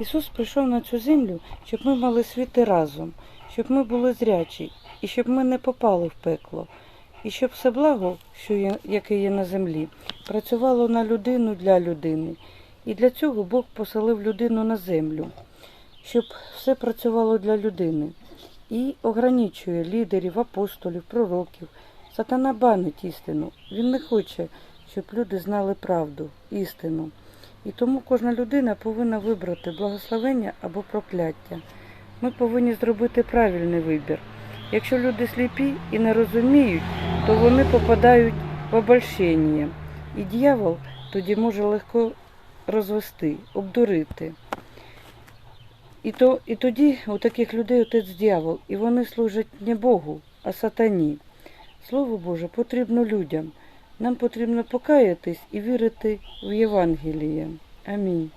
Ісус прийшов на цю землю, щоб ми мали світи разом, щоб ми були зрячі, і щоб ми не попали в пекло, і щоб все благо, що є, яке є на землі, працювало на людину для людини. І для цього Бог поселив людину на землю, щоб все працювало для людини. І ограничує лідерів, апостолів, пророків. Сатана банить істину. Він не хоче, щоб люди знали правду, істину. І тому кожна людина повинна вибрати благословення або прокляття. Ми повинні зробити правильний вибір. Якщо люди сліпі і не розуміють, то вони попадають в обольщення. І дьявол тоді може легко розвести, обдурити. І, то, і тоді у таких людей отець дьявол, і вони служать не Богу, а сатані. Слово Боже потрібно людям. Нам потрібно покаятись і вірити в Євангеліє. Амінь.